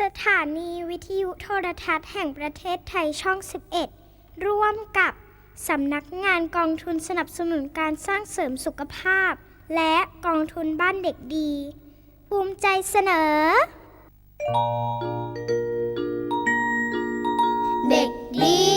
สถานีวิทยุโทรทัศน์แห่งประเทศไทยช่อง 11 ร่วมกับสำนักงานกองทุนสนับสนุนการสร้างเสริมสุขภาพ และกองทุนบ้านเด็กดี ภูมิใจเสนอ เด็กดี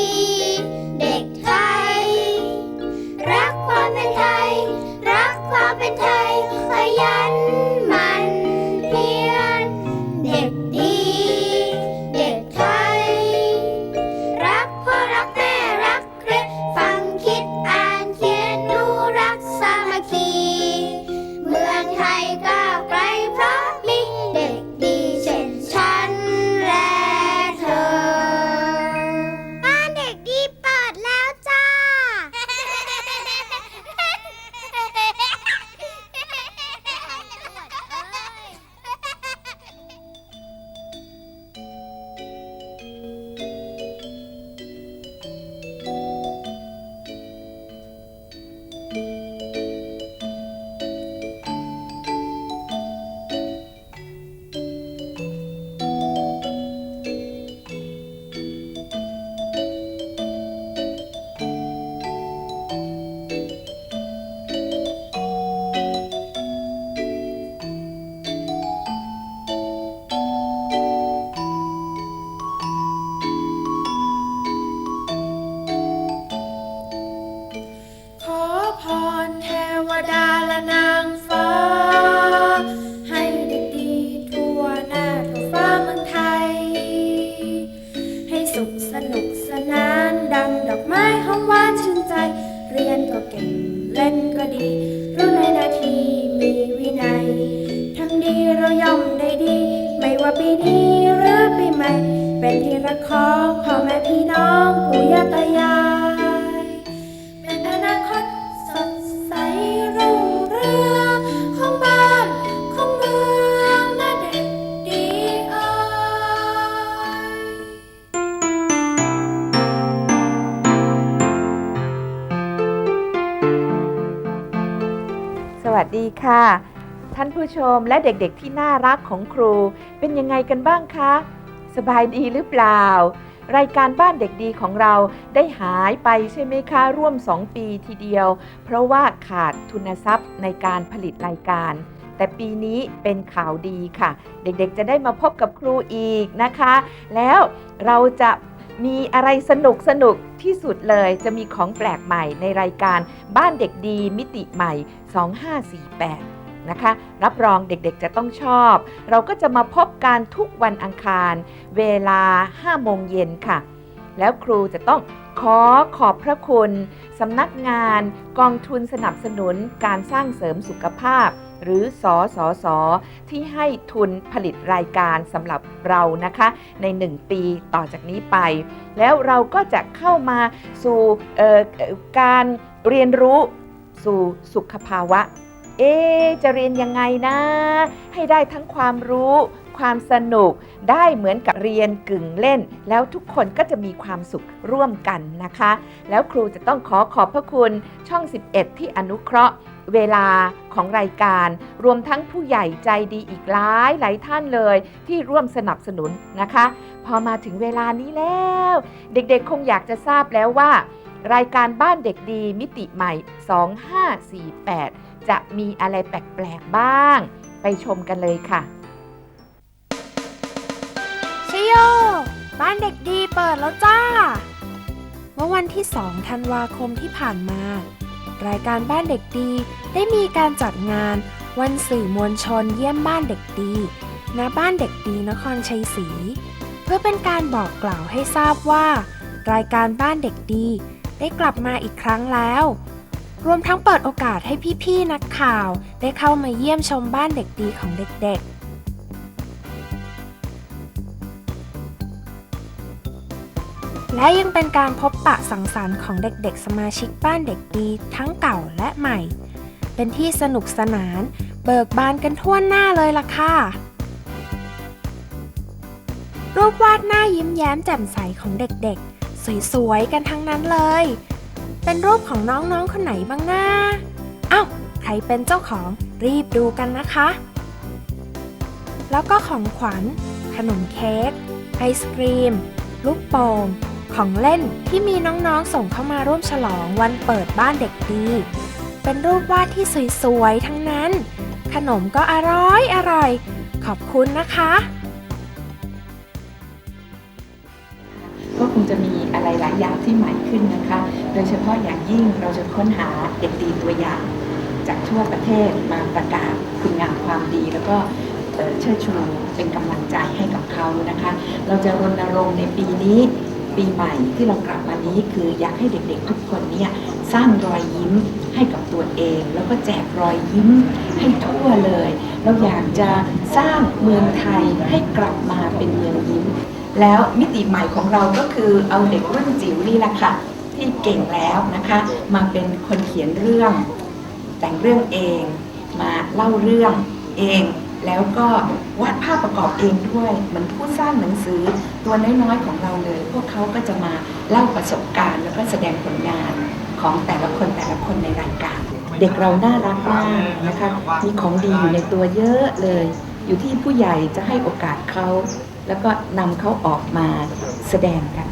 วัสดีค่ะ ท่านผู้ชมและเด็กๆที่น่ารักของครู เป็นยังไงกันบ้างคะ สบายดีหรือเปล่า รายการบ้านเด็กดีของเราได้หายไปใช่ไหมคะร่วม 2 ปีทีเดียว เพราะว่าขาดทุนทรัพย์ในการผลิตรายการ แต่ปีนี้เป็นข่าวดีค่ะ เด็กๆจะได้มาพบกับครูอีกนะคะ แล้วเราจะ มีอะไรสนุกสนุกที่สุดเลยจะมีของแปลกใหม่ในรายการบ้านเด็กดีมิติใหม่ 2548 นะคะ รับรองเด็กๆจะต้องชอบ เราก็จะมาพบกันทุกวันอังคาร เวลา 5 โมงเย็นค่ะ แล้วครูจะต้องขอขอบพระคุณสำนักงานกองทุนสนับสนุนการสร้างเสริมสุขภาพ หรือสอสอสอที่ให้ทุนผลิตรายการสำหรับเรานะคะ ใน 1 ปีต่อจากนี้ไป แล้วเราก็จะเข้ามาสู่การเรียนรู้สู่สุขภาวะ เอ๊ะจะเรียนยังไงนะ ให้ได้ทั้งความรู้ ความสนุกได้เหมือนกับเรียนกึ่งเล่น แล้วทุกคนก็จะมีความสุขร่วมกันนะคะ แล้วครูจะต้องขอขอบพระคุณช่อง 11 ที่อนุเคราะห์เวลาของรายการ รวมทั้งผู้ใหญ่ใจดีอีกหลายหลายท่านเลย ที่ร่วมสนับสนุนนะคะ พอมาถึงเวลานี้แล้ว เด็กๆคงอยากจะทราบแล้วว่า รายการบ้านเด็กดีมิติใหม่ 2548 จะมีอะไรแปลกๆบ้าง ไปชมกันเลยค่ะ บ้านเด็กดีเปิดแล้วจ้า เมื่อวันที่ 2 ธันวาคมที่ผ่านมา รายการบ้านเด็กดีได้มีการจัดงาน วันสื่อมวลชนเยี่ยมบ้านเด็กดีณบ้านเด็กดีนครชัยศรี เพื่อเป็นการบอกกล่าวให้ทราบว่า รายการบ้านเด็กดี ได้กลับมาอีกครั้งแล้ว รวมทั้งเปิดโอกาสให้พี่ๆนักข่าว ได้เข้ามาเยี่ยมชมบ้านเด็กดีของเด็กๆ และยังเป็นการพบปะสังสรรค์ของเด็กๆ สมาชิกบ้านเด็กดีทั้งเก่าและใหม่ เป็นที่สนุกสนาน เบิกบานกันทั่วหน้าเลยล่ะค่ะ รูปวาดหน้ายิ้มแย้มแจ่มใสของเด็กๆ สวยๆ กันทั้งนั้นเลย เป็นรูปของน้องๆ คนไหนบ้างนะเอ้าวใครเป็นเจ้าของรีบดูกันนะคะ แล้วก็ของขวัญในมเค้กไอศกรีม ลูกโป่ง ของเล่นที่มีน้องๆส่งเข้ามาร่วมฉลองวันเปิดบ้านเด็กดี เป็นรูปวาดที่สวยๆ ทั้งนั้น ขนมก็อร่อยอร่อย ขอบคุณนะคะ ก็คงจะมีอะไรหลายอย่างที่ใหม่ขึ้นนะคะ โดยเฉพาะอย่างยิ่งเราจะค้นหาเด็กดีตัวอย่าง จากทั่วประเทศมาประกาศคุณงามความดีแล้วก็เอ่อเชิดชูเป็นกำลังใจให้กับเขานะคะ เราจะรณรงค์ในปีนี้ ปีใหม่ที่เรากลับมานี้คืออยากให้เด็กๆทุกคนเนี่ยสร้างรอยยิ้มให้กับตัวเอง แล้วก็แจกรอยยิ้มให้ทั่วเลย เราอยากจะสร้างเมืองไทยให้กลับมาเป็นเมืองยิ้ม แล้วมิติใหม่ของเราก็คือเอาเด็กรุ่นจิ๋วนี่แหละค่ะที่เก่งแล้วนะคะ มาเป็นคนเขียนเรื่อง แต่งเรื่องเอง มาเล่าเรื่องเอง แล้วก็วาดภาพประกอบเองด้วยเหมือนผู้สร้างหนังสือ ตัวน้อยๆของเราเลย พวกเขาก็จะมาเล่าประสบการณ์ แล้วก็แสดงผลงานของแต่ละคนแต่ละคนในรายการ เด็กเราน่ารักมากนะคะมีของดีอยู่ในตัวเยอะเลย อยู่ที่ผู้ใหญ่จะให้โอกาสเขา แล้วก็นำเขาออกมาแสดงกัน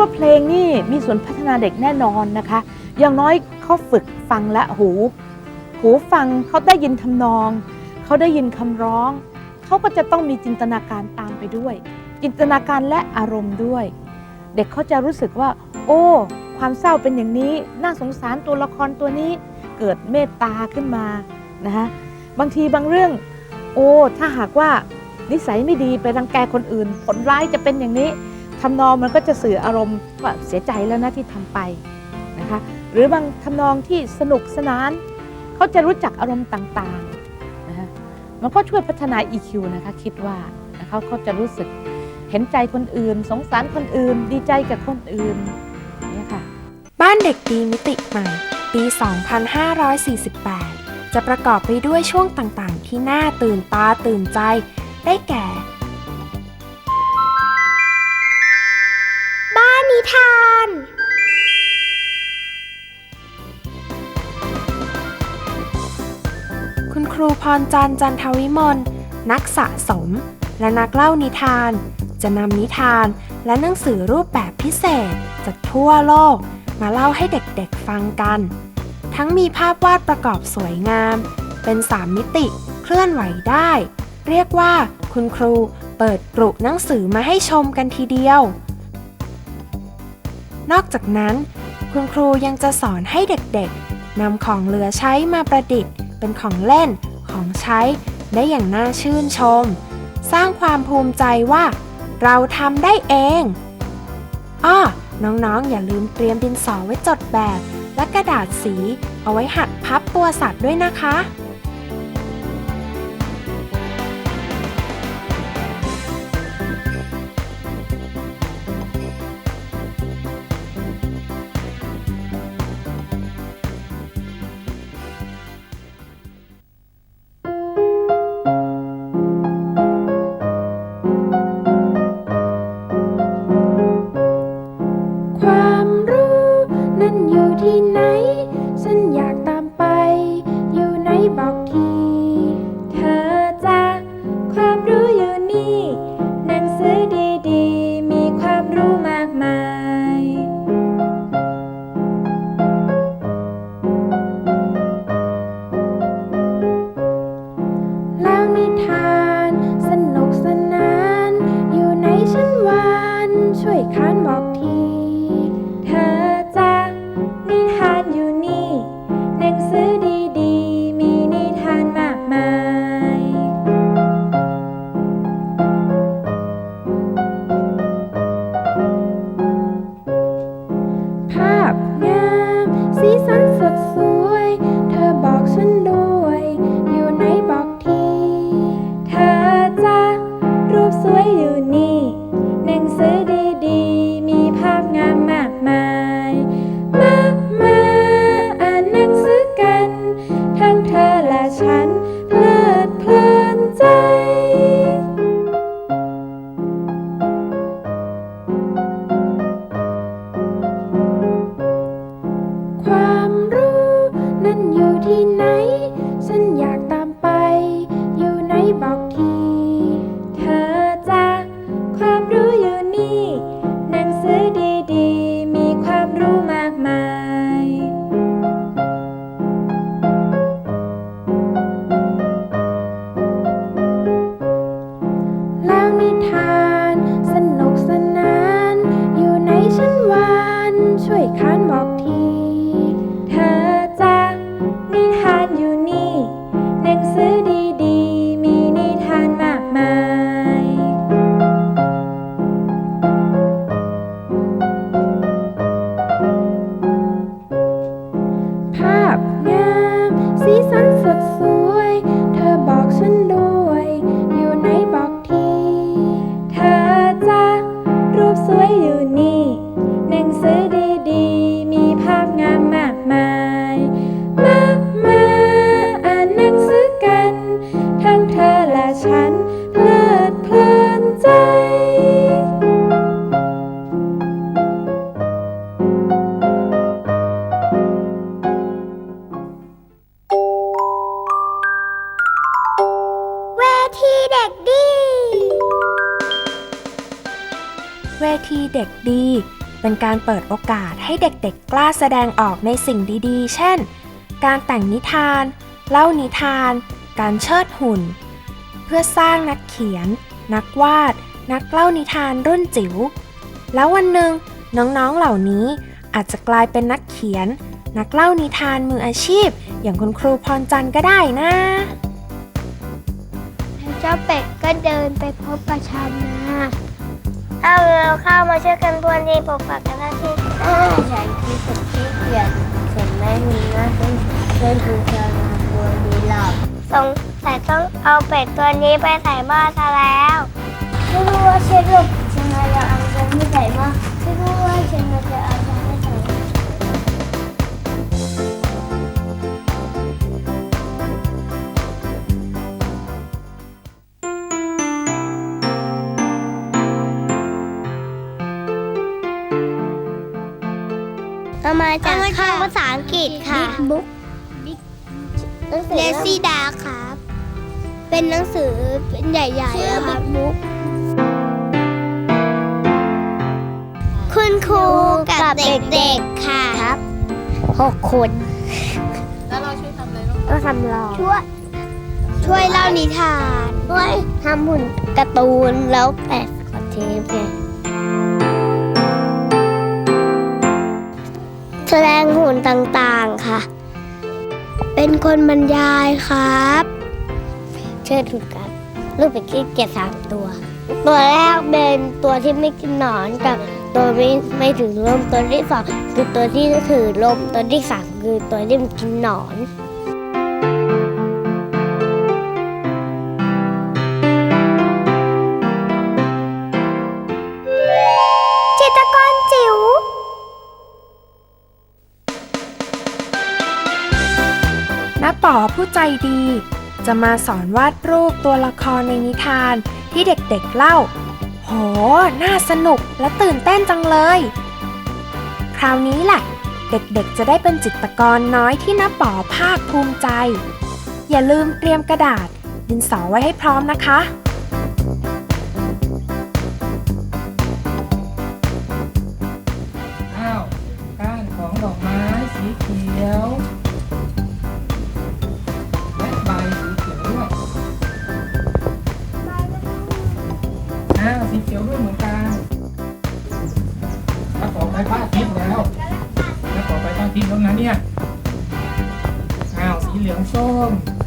ว่าเพลงนี่มีส่วนพัฒนาเด็กแน่นอนนะคะ อย่างน้อยเขาฝึกฟังและหู หูฟังเขาได้ยินทำนอง เขาได้ยินคำร้อง เขาก็จะต้องมีจินตนาการตามไปด้วย จินตนาการและอารมณ์ด้วย เด็กเขาจะรู้สึกว่า โอ้ ความเศร้าเป็นอย่างนี้ น่าสงสารตัวละครตัวนี้ เกิดเมตตาขึ้นมานะคะบางทีบางเรื่อง โอ้ ถ้าหากว่านิสัยไม่ดีไปรังแกคนอื่น ผลร้ายจะเป็นอย่างนี้ ทำนองมันก็จะสื่ออารมณ์ว่าเสียใจแล้วนะที่ทำไปนะคะหรือบางทำนองที่สนุกสนานเขาจะรู้จักอารมณ์ต่างๆนะคะมันก็ช่วยพัฒนา EQ นะคะคิดว่านะคะเขาจะรู้สึกเห็นใจคนอื่น สงสารคนอื่น ดีใจกับคนอื่นเนี่ยค่ะบ้านเด็กดีมิติใหม่ ปี 2548 จะประกอบไปด้วยช่วงต่างๆ ที่น่าตื่นตาตื่นใจ ได้แก่ ทาน คุณครูพรจันทร์จันทวิมลนักสะสม และนักเล่านิทาน จะนำนิทานและหนังสือรูปแบบพิเศษ จากทั่วโลก มาเล่าให้เด็กๆฟังกัน ทั้งมีภาพวาดประกอบสวยงาม เป็นสามมิติเคลื่อนไหวได้ เรียกว่าคุณครูเปิดปลุกหนังสือมาให้ชมกันทีเดียว นอกจากนั้น คุณครูยังจะสอนให้เด็กๆนำของเหลือใช้มาประดิษฐ์ เป็นของเล่น ของใช้ ได้อย่างน่าชื่นชม สร้างความภูมิใจว่า เราทำได้เองอ้อน้องๆ อย่าลืมเตรียมดินสอไว้จดแบบ และกระดาษสี เอาไว้หัดพับตัวสัตว์ด้วยนะคะ เปิดโอกาสให้เด็กๆกล้าแสดงออกในสิ่งดีๆ เช่น การแต่งนิทาน เล่านิทาน การเชิดหุ่น เพื่อสร้างนักเขียน นักวาด นักเล่านิทานรุ่นจิ๋ว แล้ววันหนึ่งน้องๆเหล่านี้อาจจะกลายเป็นนักเขียน นักเล่านิทานมืออาชีพ อย่างคุณครูพรจันทร์ก็ได้นะเจ้าเป็ดก็เดินไปพบประชานา เอาเราเข้ามาช่วยกันพรวนดีปกปักกันนะที่ฉันคือสุดที่เกียดฉันไม่มีหน้าที่ช่วยดูชาวนาพวนดีหรอกสงสัยต้องเอาเป็ดตัวนี้ไปใส่หม้อซะแล้วไม่รู้ว่าเชฟลูกฉันจะเอาตัวนี้ใส่หม้อไม่รู้ว่าฉันจะเอา เอามาจาก คำภาษาอังกฤษค่ะบุ๊กเลซี่ดาครับ เป็นหนังสือเป็นใหญ่ๆอะครับบุ๊กคุณครูกับเด็กๆค่ะครับหกคน แล้วเราช่วยทำอะไรบ้างก็ทำรอช่วย ช่วยเล่านิทาน ช่วยทำหุ่นการ์ตูนแล้วแปะสกอตเทปไง แสดงหุ่นต่างๆค่ะ เป็นคนบรรยายครับ เชิญถูกกันรูปเป็นกี้เกียรสามตัว ตัวแรกเป็นตัวที่ไม่กินหนอนกับตัวไม่ไม่ถือลมตัวที่สองคือตัวที่ถือลมตัวที่สามคือตัวที่มันกินหนอน น้าป๋อผู้ใจดี จะมาสอนวาดรูปตัวละครในนิทานที่เด็กๆเล่า โห น่าสนุกและตื่นเต้นจังเลย คราวนี้แหละ เด็กๆจะได้เป็นจิตรกรน้อยที่น้าป๋อภาคภูมิใจ อย่าลืมเตรียมกระดาษ ดินสอไว้ให้พร้อมนะคะ สี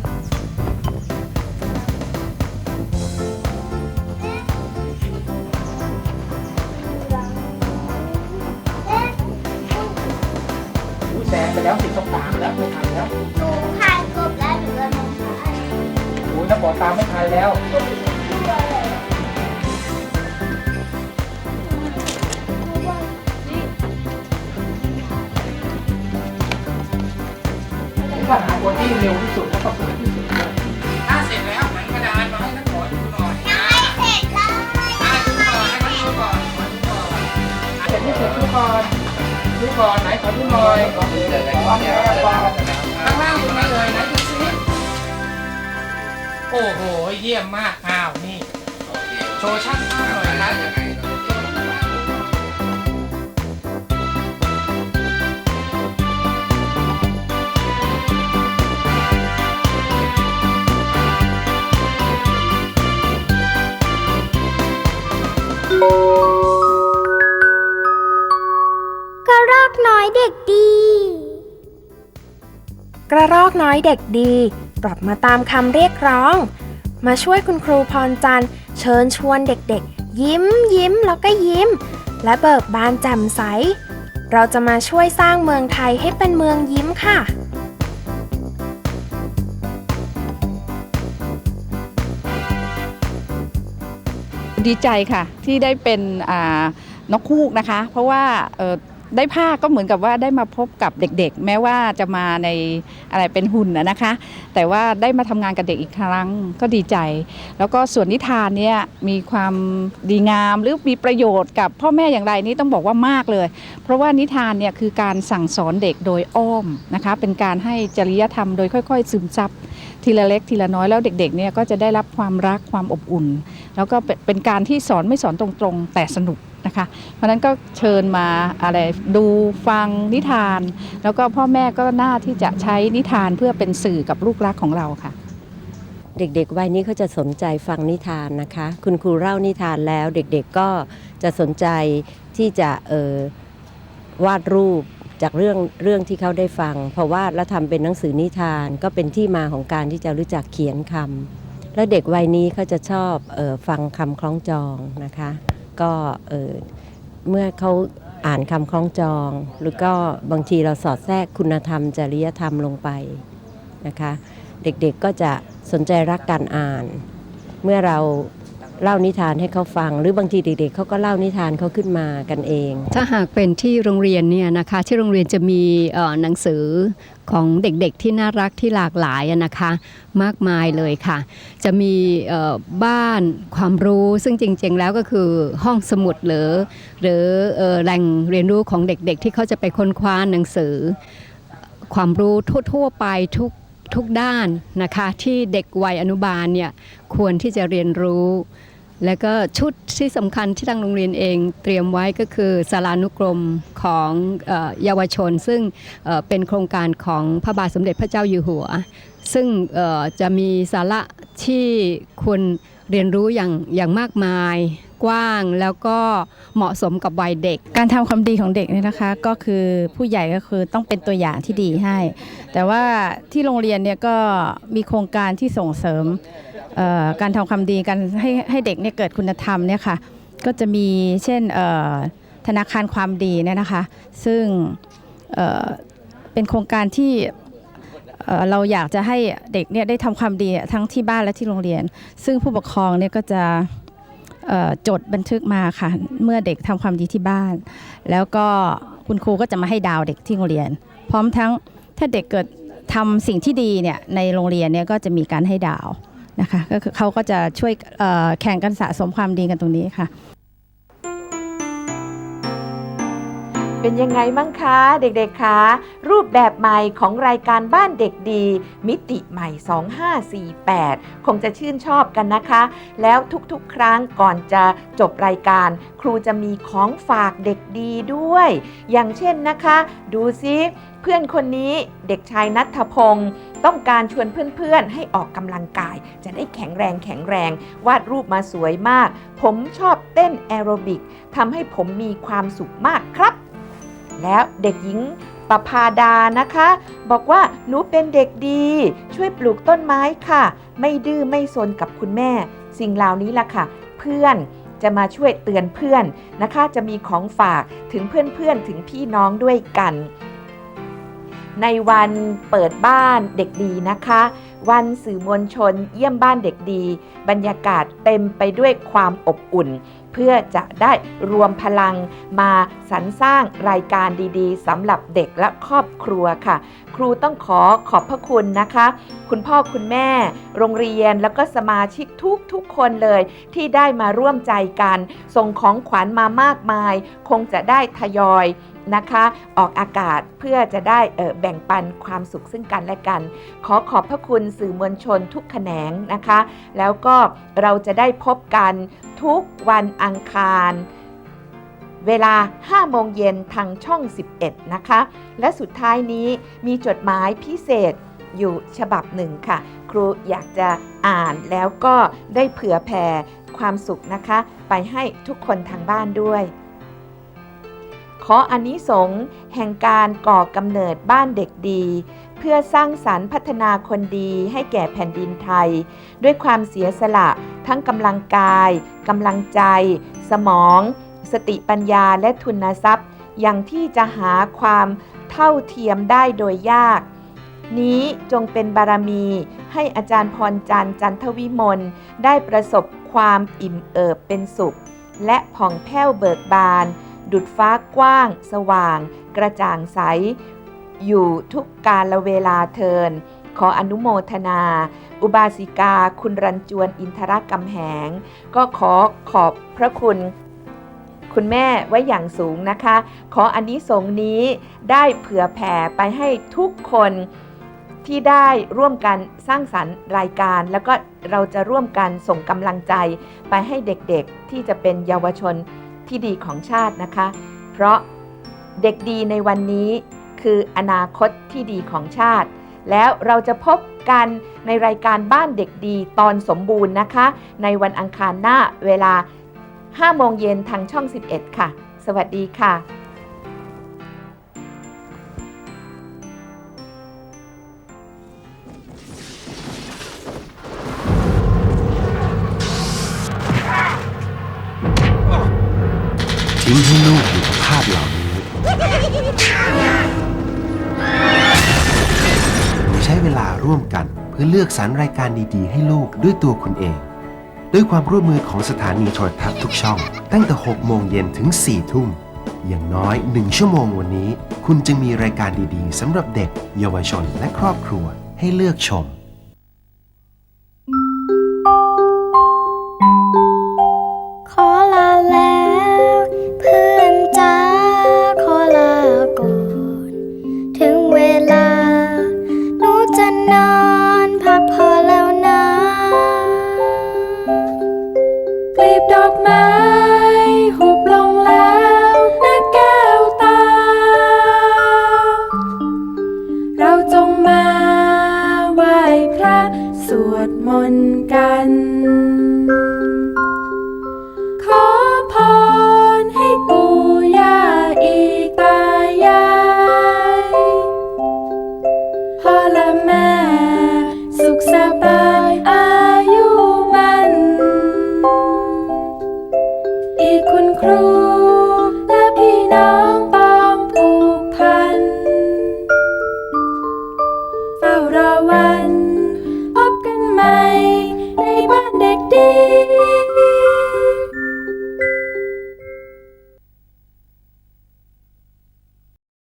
ดูก่อนไหนขอดูหน่อยขอดูหน่อยขอดูหน่อยข้างล่างเป็นไงเอ่ยไหนดูสิโอ้โห เยี่ยมมากอ้าวนี่ โชว์ช่างภาพหน่อยครับ ด็กดี กระรอกน้อยเด็กดีกลับมาตามคำเรียกร้อง มาช่วยคุณครูพรจันทร์เชิญชวนเด็กๆ ยิ้มยิ้มแล้วก็ยิ้ม และเบิกบานแจ่มใส เราจะมาช่วยสร้างเมืองไทยให้เป็นเมืองยิ้มค่ะดีใจค่ะที่ได้เป็นนกฮูกนะคะ เพราะว่า ได้ภาคก็เหมือนกับว่าได้มาพบกับเด็กๆ แม้ว่าจะมาในอะไรเป็นหุ่นนะนะคะ แต่ว่าได้มาทำงานกับเด็กอีกครั้งก็ดีใจ แล้วก็ส่วนนิทานเนี่ยมีความดีงามหรือมีประโยชน์กับพ่อแม่อย่างไรนี่ต้องบอกว่ามากเลย เพราะว่านิทานเนี่ยคือการสั่งสอนเด็กโดยอ้อมนะคะเป็นการให้จริยธรรมโดยค่อย ๆ ซึมซับทีละเล็กทีละน้อยแล้วเด็กๆเนี่ยก็จะได้รับความรักความอบอุ่น แล้วก็เป็นการที่สอนไม่สอนตรงๆ แต่สนุก นะคะ เพราะนั้นก็เชิญมาอะไรดูฟังนิทาน แล้วก็พ่อแม่ก็น่าที่จะใช้นิทานเพื่อเป็นสื่อกับลูกรักของเราค่ะ เด็กๆวัยนี้เขาจะสนใจฟังนิทานนะคะ คุณครูเล่านิทานแล้วเด็กๆก็จะสนใจที่จะเออวาดรูปจากเรื่องเรื่องที่เขาได้ฟัง เพอวาดแล้วทำเป็นหนังสือนิทานก็เป็นที่มาของการที่จะรู้จักเขียนคำแล้วเด็กวัยนี้เขาจะชอบออฟังคำคล้องจองนะคะ ก็เออเมื่อเขาอ่านคำคล้องจอง หรือก็บางทีเราสอดแทรกคุณธรรม จริยธรรมลงไปนะคะ เด็กๆก็จะสนใจรักการอ่าน เมื่อเรา เล่านิทานให้เขาฟัง หรือบางทีเด็กๆเขาก็เล่านิทานเขาขึ้นมากันเอง ถ้าหากเป็นที่โรงเรียนเนี่ยนะคะ ที่โรงเรียนจะมีหนังสือของเด็กๆที่น่ารักที่หลากหลายนะคะ มากมายเลยค่ะ จะมีบ้านความรู้ซึ่งจริง ๆ แล้วก็คือห้องสมุดหรือ หรือเอ่อแหล่งเรียนรู้ของเด็กๆ ที่เขาจะไปค้นคว้าหนังสือ ความรู้ทั่วๆไปทุกทุกด้านนะคะที่เด็กวัยอนุบาลเนี่ยควรที่จะเรียนรู้ แล้วก็ชุดที่สำคัญที่ทางโรงเรียนเองเตรียมไว้ก็คือสารานุกรมของเยาวชน ซึ่งเป็นโครงการของพระบาทสมเด็จพระเจ้าอยู่หัว ซึ่งจะมีสาระที่ควรเรียนรู้อย่างอย่างมากมายกว้างแล้วก็เหมาะสมกับวัยเด็ก การทำความดีของเด็กเนี่ยนะคะ ก็คือผู้ใหญ่ก็คือต้องเป็นตัวอย่างที่ดีให้ แต่ว่าที่โรงเรียนเนี่ยก็มีโครงการที่ส่งเสริม การทำความดีกันให้ให้เด็กเนี่ยเกิดคุณธรรมเนี่ยค่ะก็จะมีเช่นธนาคารความดีเนี่ยนะคะ ซึ่งเเป็นโครงการที่เเราอยากจะให้เด็กเนี่ยได้ทำความดีทั้งที่บ้านและที่โรงเรียน ซึ่งผู้ปกครองเนี่ยก็จะจดบันทึกมาค่ะ เมื่อเด็กทำความดีที่บ้าน แล้วก็คุณครูก็จะมาให้ดาวเด็กที่โรงเรียน พร้อมทั้งถ้าเด็กเกิดทำสิ่งที่ดีเนี่ยในโรงเรียนเนี่ยก็จะมีการให้ดาว นะคะก็คือเขาก็จะช่วยแข่งกันสะสมความดีกันตรงนี้ค่ะ เป็นยังไงมั่งคะเด็กๆคะรูปแบบใหม่ของรายการบ้านเด็กดี มิติใหม่ 2548 คงจะชื่นชอบกันนะคะ แล้วทุกๆ ครั้งก่อนจะจบรายการ ครูจะมีของฝากเด็กดีด้วย อย่างเช่นนะคะ ดูซิเพื่อนคนนี้เด็กชายนัทพงศ์ต้องการชวนเพื่อนๆ ให้ออกกำลังกาย จะได้แข็งแรงแข็งแรง วาดรูปมาสวยมาก ผมชอบเต้นแอโรบิกทำให้ผมมีความสุขมากครับ แล้วเด็กหญิงประพาดานะคะ บอกว่าหนูเป็นเด็กดี ช่วยปลูกต้นไม้ค่ะ ไม่ดื้อไม่ซนกับคุณแม่ สิ่งเหล่านี้ล่ะค่ะ เพื่อนจะมาช่วยเตือนเพื่อนนะคะ จะมีของฝากถึงเพื่อนๆถึงพี่น้องด้วยกัน ในวันเปิดบ้านเด็กดีนะคะ วันสื่อมวลชนเยี่ยมบ้านเด็กดี บรรยากาศเต็มไปด้วยความอบอุ่น เพื่อจะได้รวมพลังมาสรรสร้างรายการดีๆสำหรับเด็กและครอบครัวค่ะ ครูต้องขอขอบพระคุณนะคะ คุณพ่อคุณแม่ โรงเรียนแล้วก็สมาชิกทุกๆคนเลย ที่ได้มาร่วมใจกัน ส่งของขวัญมามากมาย คงจะได้ทยอยนะคะออกอากาศเพื่อจะได้แบ่งปันความสุขซึ่งกันและกัน ขอขอบพระคุณสื่อมวลชนทุกแขนงนะคะ แล้วก็เราจะได้พบกัน ทุกวันอังคาร เวลา 5 โมงเย็นทางช่อง 11 นะคะ และสุดท้ายนี้มีจดหมายพิเศษอยู่ฉบับหนึ่งค่ะ ครูอยากจะอ่านแล้วก็ได้เผื่อแผ่ความสุขนะคะ ไปให้ทุกคนทางบ้านด้วย ขออานิสงส์แห่งการก่อกำเนิดบ้านเด็กดี เพื่อสร้างสรรค์พัฒนาคนดีให้แก่แผ่นดินไทย ด้วยความเสียสละทั้งกำลังกายกำลังใจ สมอง สติปัญญาและทุนทรัพย์ อย่างที่จะหาความเท่าเทียมได้โดยยากนี้จงเป็นบารมีให้อาจารย์พรจันทร์จันทวิมลได้ประสบความอิ่มเอิบเป็นสุข และผ่องแผ้วเบิกบาน ดุดฟ้ากว้าง สว่าง กระจ่างใส อยู่ทุกกาลเวลาเทิน ขออนุโมทนา อุบาสิกาคุณรันจวนอินทรกำแหง ก็ขอขอบพระคุณคุณแม่ไว้อย่างสูงนะคะ ขออันนี้สงนี้ได้เผื่อแผ่ไปให้ทุกคนที่ได้ร่วมกันสร้างสรรค์รายการ แล้วก็เราจะร่วมกันส่งกำลังใจไปให้เด็กๆที่จะเป็นเยาวชน ที่ดีของชาตินะคะ เพราะเด็กดีในวันนี้คืออนาคตที่ดีของชาติ แล้วเราจะพบกันในรายการบ้านเด็กดีตอนสมบูรณ์นะคะ ในวันอังคารหน้าเวลา 5 โมงเย็นทางช่อง 11 ค่ะ สวัสดีค่ะ ทิ้งให้ลูกอยู่กับภาพเหล่านี้ใช้เวลาร่วมกันเพื่อเลือกสรรรายการดีๆ ให้ลูกด้วยตัวคุณเอง ด้วยความร่วมมือของสถานีโทรทัศน์ทุกช่อง ตั้งแต่ 6 โมงเย็นถึง 4 ทุ่ม อย่างน้อย 1 ชั่วโมงวันนี้ คุณจะมีรายการดีๆสำหรับเด็ก เยาวชนและครอบครัวให้เลือกชม